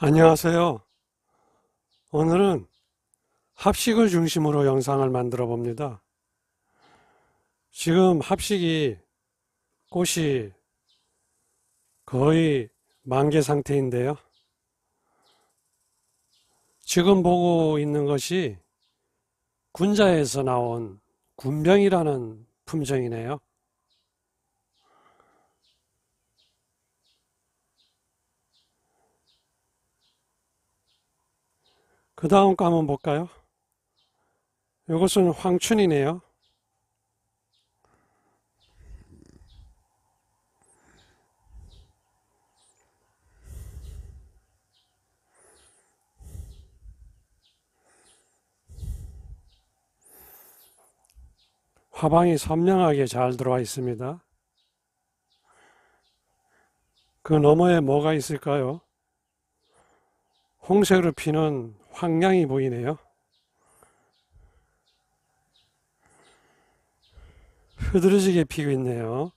안녕하세요. 오늘은 합식을 중심으로 영상을 만들어 봅니다. 지금 합식이 꽃이 거의 만개 상태인데요. 지금 보고 있는 것이 군자에서 나온 군병이라는 품종이네요. 그 다음 거 한번 볼까요? 이것은 황춘이네요. 화방이 선명하게 잘 들어와 있습니다. 그 너머에 뭐가 있을까요? 홍색으로 피는 황량이 보이네요. 흐드러지게 피고 있네요.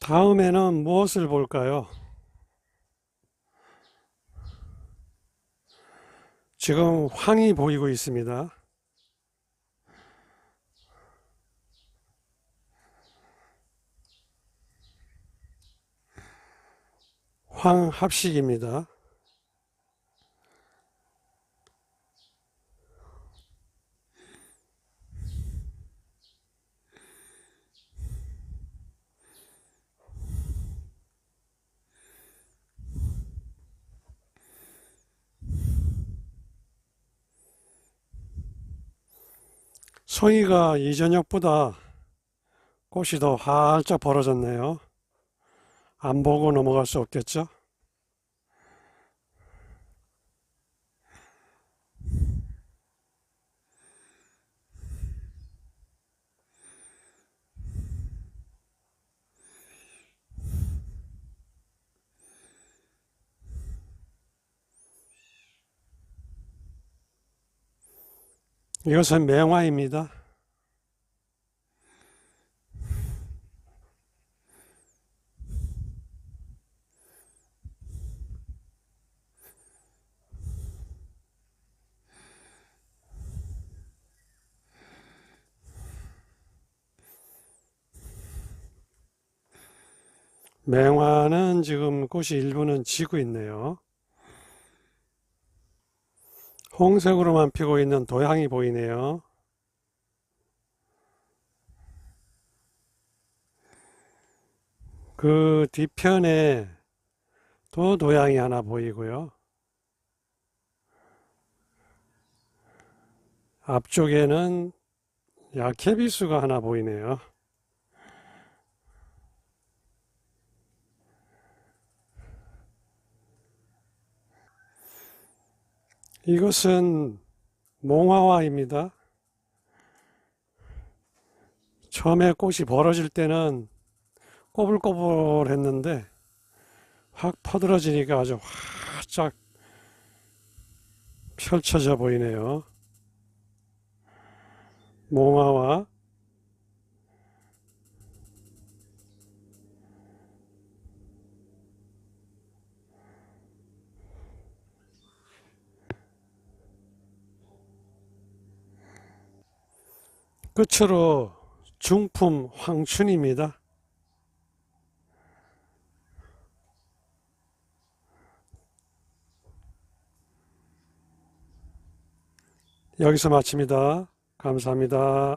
다음에는 무엇을 볼까요? 지금 황이 보이고 있습니다. 황합식입니다. 송이가 이전역보다 꽃이 더 활짝 벌어졌네요. 안 보고 넘어갈 수 없겠죠? 이것은 맹화입니다. 맹화는 지금 꽃이 일부는 지고 있네요. 홍색으로만 피고 있는 도향이 보이네요. 그 뒤편에 또 도향이 하나 보이고요. 앞쪽에는 야케비수가 하나 보이네요. 이것은 몽화화입니다. 처음에 꽃이 벌어질 때는 꼬불꼬불 했는데 확 퍼들어지니까 아주 활짝 펼쳐져 보이네요. 몽화화 끝으로 중품 황춘입니다. 여기서 마칩니다. 감사합니다.